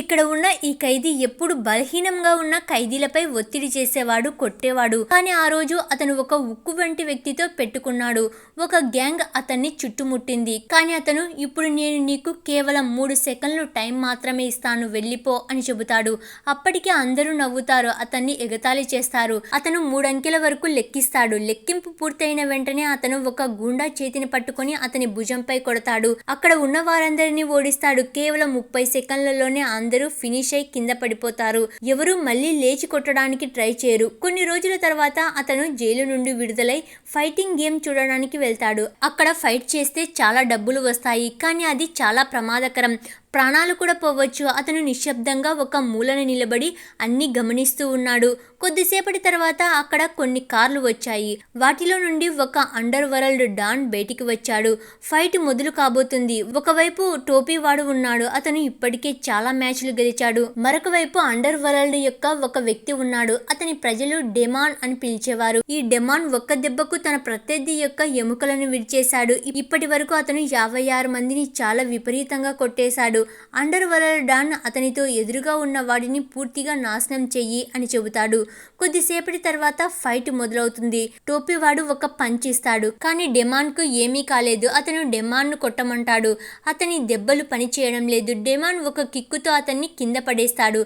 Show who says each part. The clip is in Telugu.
Speaker 1: ఇక్కడ ఉన్న ఈ ఖైదీ ఎప్పుడు బలహీనంగా ఉన్న ఖైదీలపై ఒత్తిడి చేసేవాడు కొట్టేవాడు. కానీ ఆ రోజు అతను ఒక ఉక్కు వంటి వ్యక్తితో పెట్టుకున్నాడు. ఒక గ్యాంగ్ అతన్ని చుట్టుముట్టింది. కానీ అతను ఇప్పుడు నేను నీకు కేవలం మూడు సెకండ్లు టైం మాత్రమే ఇస్తాను వెళ్ళిపో అని చెబుతాడు. అప్పటికే అందరూ నవ్వుతారు. అతన్ని ఎగతాళి చేస్తారు. అతను మూడంకెల వరకు లెక్కిస్తాడు. లెక్కింపు పూర్తయిన వెంటనే అతను ఒక గూండా చేతిని పట్టుకొని అతని భుజంపై కొడతాడు. అక్కడ ఉన్న వారందరినీ ఓడిస్తాడు. కేవలం ముప్పై సెకండ్లలోనే అందరూ ఫినిష్ అయి కింద పడిపోతారు. ఎవరు మళ్ళీ లేచి కొట్టడానికి ట్రై చేయరు. కొన్ని రోజుల తర్వాత అతను జైలు నుండి విడుదలై ఫైటింగ్ గేమ్ చూడడానికి వెళ్తాడు. అక్కడ ఫైట్ చేస్తే చాలా డబ్బులు వస్తాయి. కానీ అది చాలా ప్రమాదకరం. ప్రాణాలు కూడా పోవచ్చు. అతను నిశ్శబ్దంగా ఒక మూలన నిలబడి అన్ని గమనిస్తూ ఉన్నాడు. కొద్దిసేపటి తర్వాత అక్కడ కొన్ని కార్లు వచ్చాయి. వాటిలో నుండి ఒక అండర్ వరల్డ్ డాన్ బయటికి వచ్చాడు. ఫైట్ మొదలు కాబోతుంది. ఒకవైపు టోపీ వాడు ఉన్నాడు. అతను ఇప్పటికే చాలా మ్యాచ్ మ్యాచ్లు గెలిచాడు. మరొక వైపు అండర్ వరల్డ్ యొక్క ఒక వ్యక్తి ఉన్నాడు. అతని ప్రజలు డెమాన్ అని పిలిచేవారు. ఈ డెమాన్ ఒక్క దెబ్బకు తన ప్రత్యర్థి యొక్క ఎముకలను విడిచేశాడు. ఇప్పటి వరకు అతను యాభై ఆరు మందిని చాలా విపరీతంగా కొట్టేశాడు. అండర్ వరల్డ్ డాన్ అతనితో ఎదురుగా ఉన్న వాడిని పూర్తిగా నాశనం చెయ్యి అని చెబుతాడు. కొద్దిసేపటి తర్వాత ఫైట్ మొదలవుతుంది. టోపీవాడు ఒక పంచ్ ఇస్తాడు. కానీ డెమాన్కు ఏమీ కాలేదు. అతను డెమాన్ను కొట్టమంటాడు. అతని దెబ్బలు పని చేయడం లేదు. డెమాన్ ఒక కిక్కుతో అతన్ని కింద పడేస్తాడు.